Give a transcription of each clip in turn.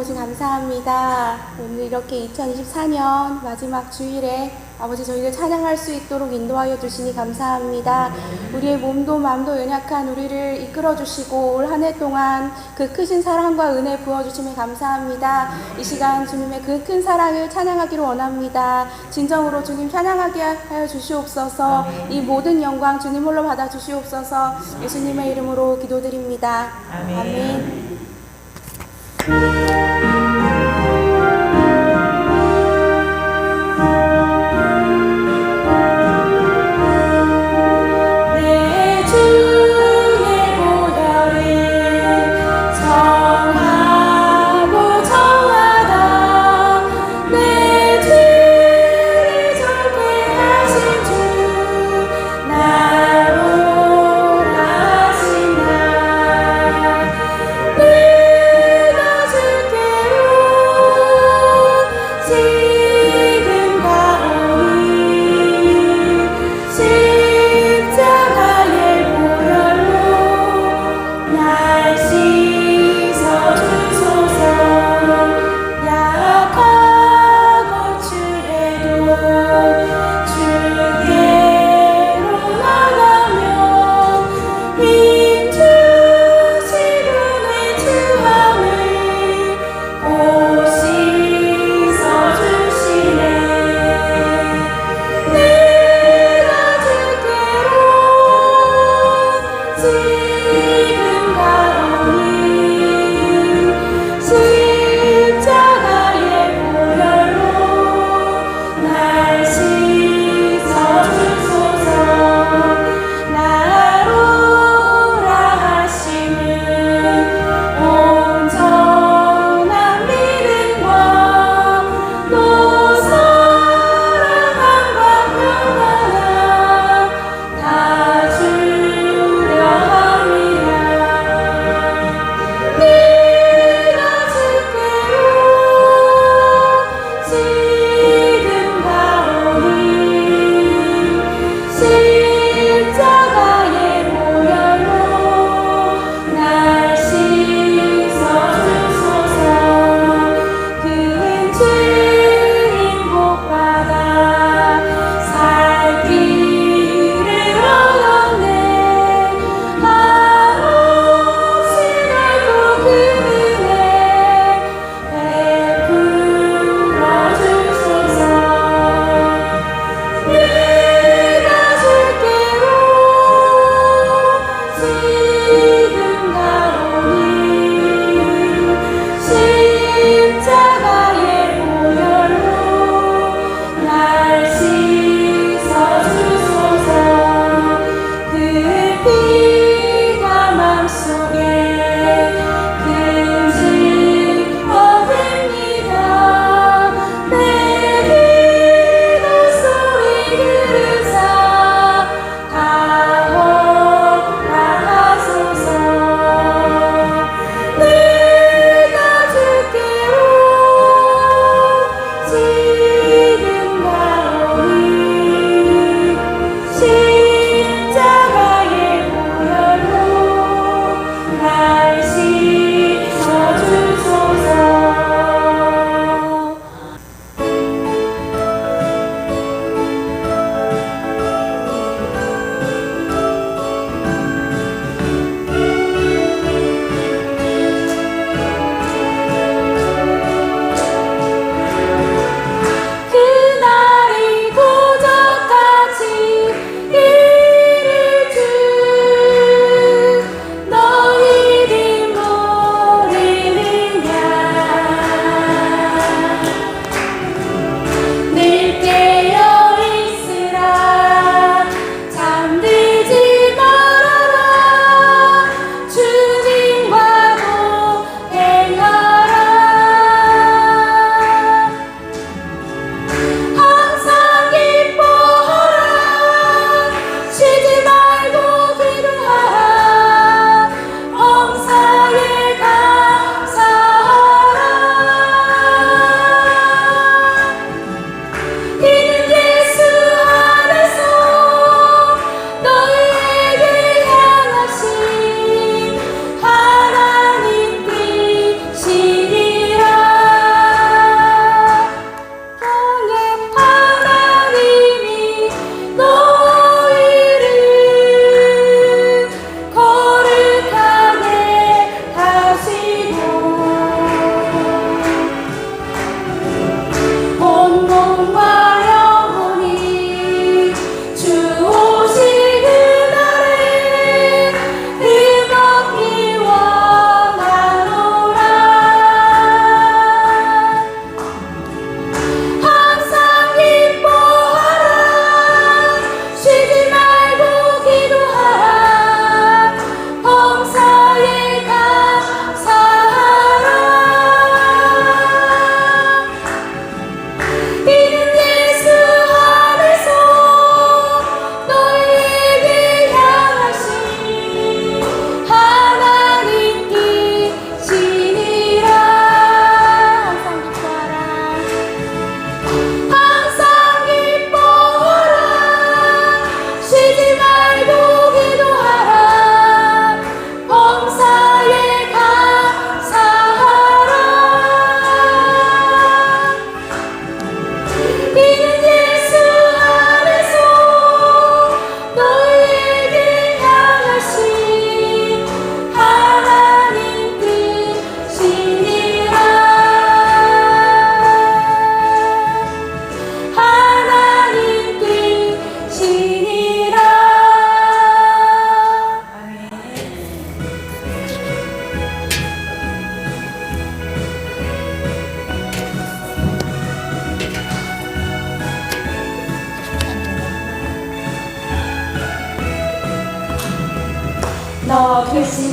감사합니다. 오늘 이렇게 2024년 마지막 주일에 아버지 저희를 찬양할 수 있도록 인도하여 주시니 감사합니다. 우리의 몸도 마음도 연약한 우리를 이끌어 주시고 올 한 해 동안 그 크신 사랑과 은혜 부어 주심에 감사합니다. 이 시간 주님의 그 큰 사랑을 찬양하기를 원합니다. 진정으로 주님 찬양하게 하여 주시옵소서. 이 모든 영광 주님 홀로 받아 주시옵소서. 예수님의 이름으로 기도드립니다. 아멘. 아멘.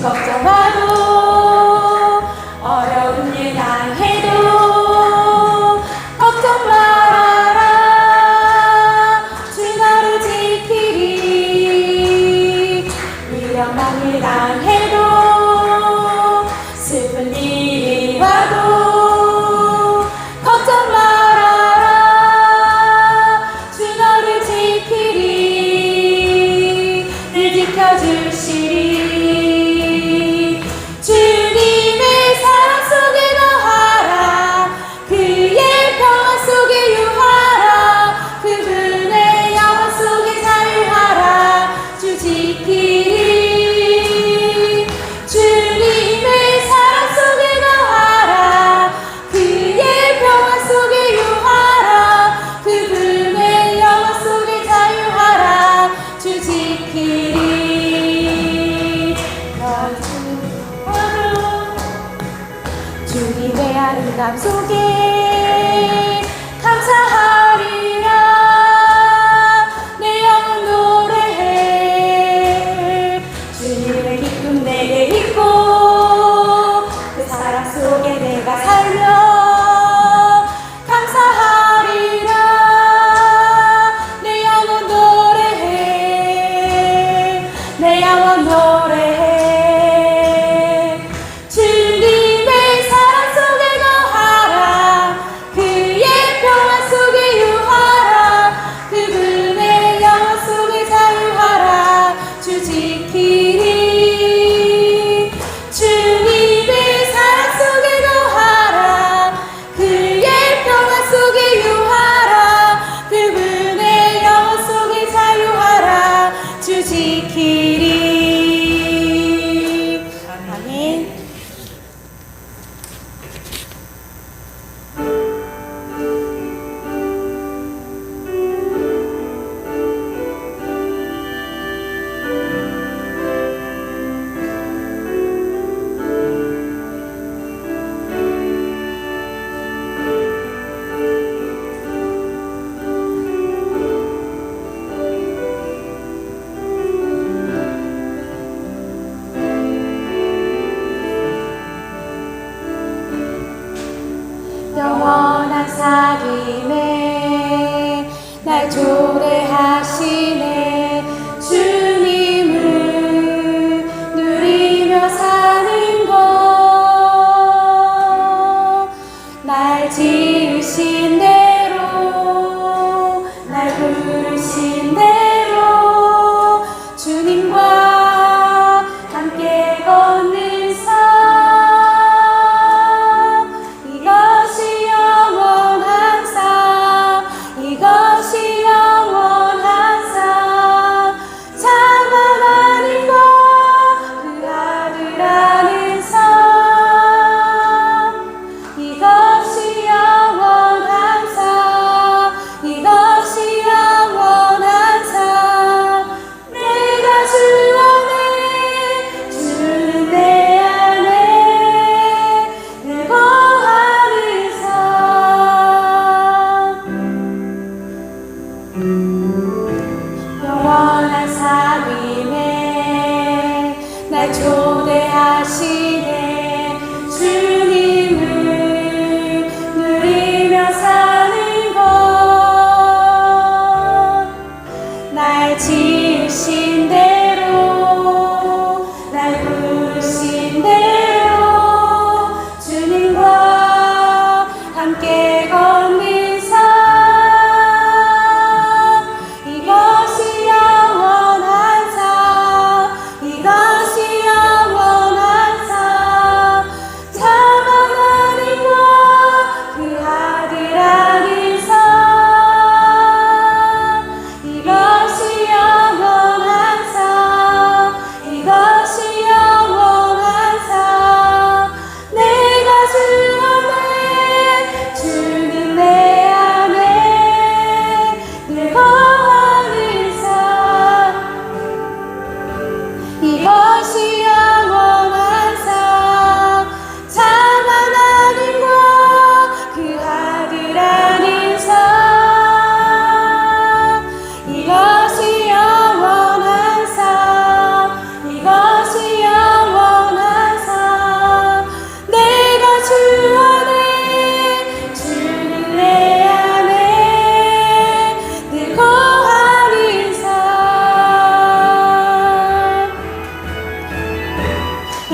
걱정하고 어려운 일 당해도 걱정 말아라. 주나를 지키리. 위험한 일 당해도 슬픈 일이 와도 걱정 말아라. 주나를 지키리. 늘 지켜주시리. 감사비네. 날 조래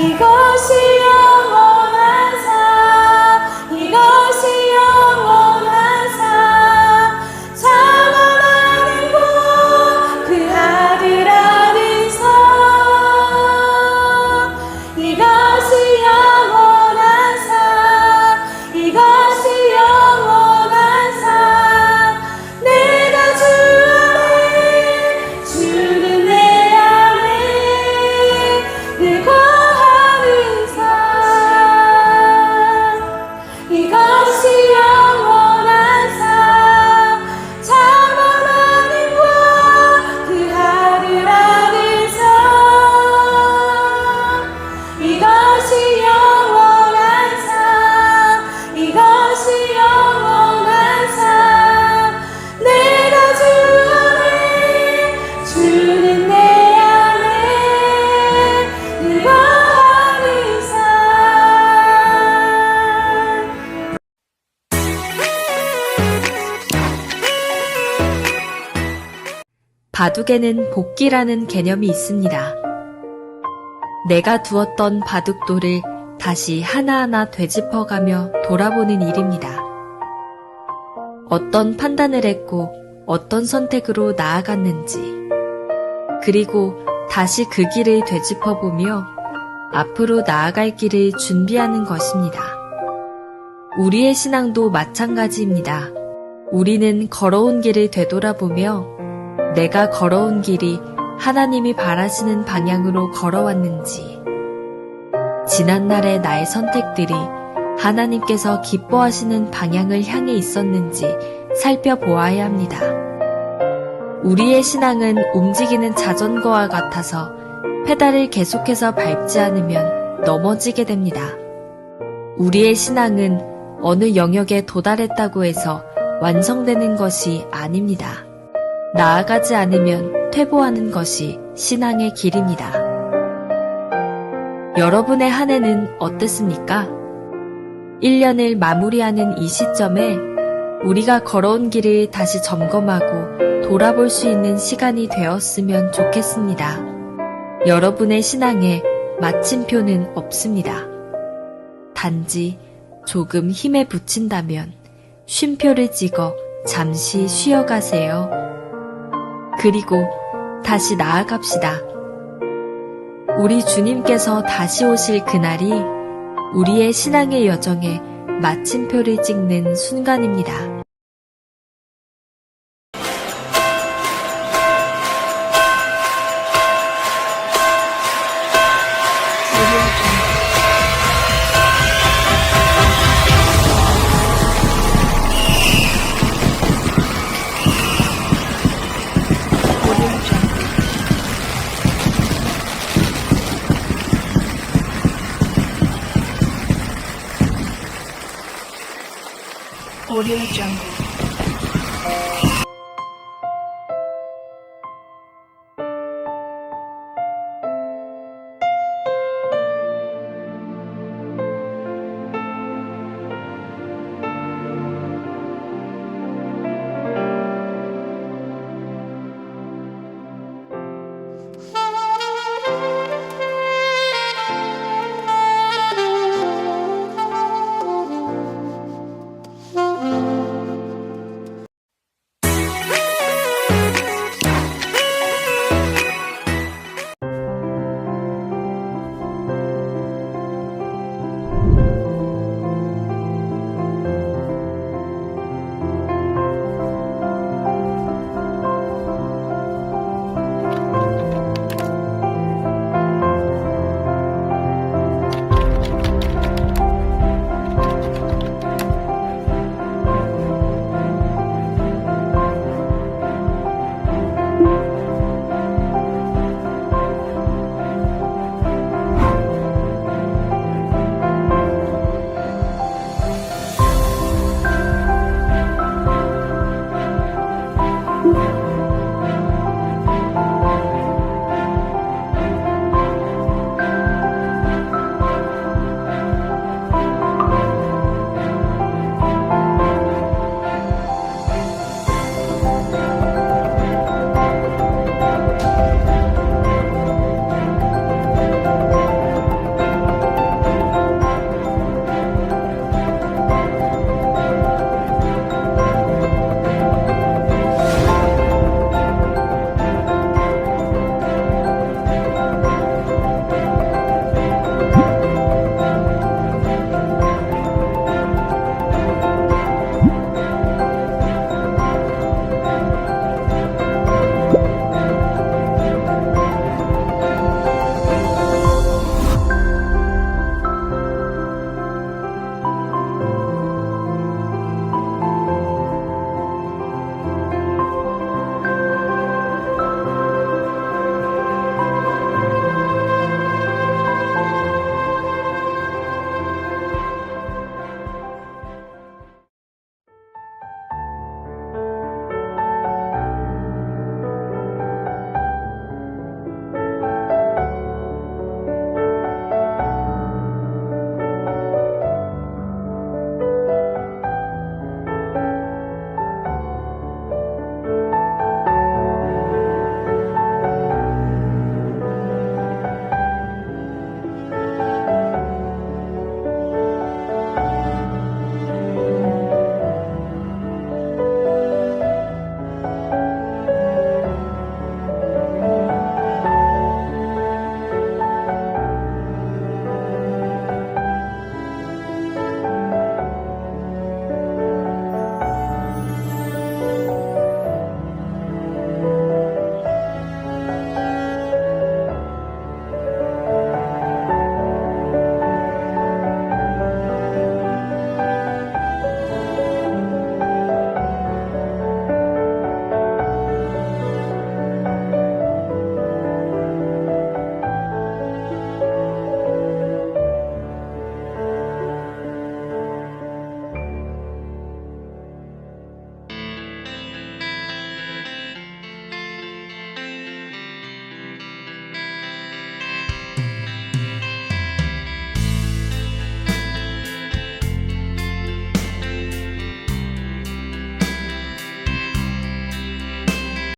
이것이 바둑에는 복기라는 개념이 있습니다. 내가 두었던 바둑돌을 다시 하나하나 되짚어가며 돌아보는 일입니다. 어떤 판단을 했고 어떤 선택으로 나아갔는지, 그리고 다시 그 길을 되짚어보며 앞으로 나아갈 길을 준비하는 것입니다. 우리의 신앙도 마찬가지입니다. 우리는 걸어온 길을 되돌아보며 내가 걸어온 길이 하나님이 바라시는 방향으로 걸어왔는지, 지난날의 나의 선택들이 하나님께서 기뻐하시는 방향을 향해 있었는지 살펴보아야 합니다. 우리의 신앙은 움직이는 자전거와 같아서 페달을 계속해서 밟지 않으면 넘어지게 됩니다. 우리의 신앙은 어느 영역에 도달했다고 해서 완성되는 것이 아닙니다. 나아가지 않으면 퇴보하는 것이 신앙의 길입니다. 여러분의 한 해는 어땠습니까? 1년을 마무리하는 이 시점에 우리가 걸어온 길을 다시 점검하고 돌아볼 수 있는 시간이 되었으면 좋겠습니다. 여러분의 신앙에 마침표는 없습니다. 단지 조금 힘에 붙인다면 쉼표를 찍어 잠시 쉬어가세요. 그리고 다시 나아갑시다. 우리 주님께서 다시 오실 그날이 우리의 신앙의 여정에 마침표를 찍는 순간입니다. jungle.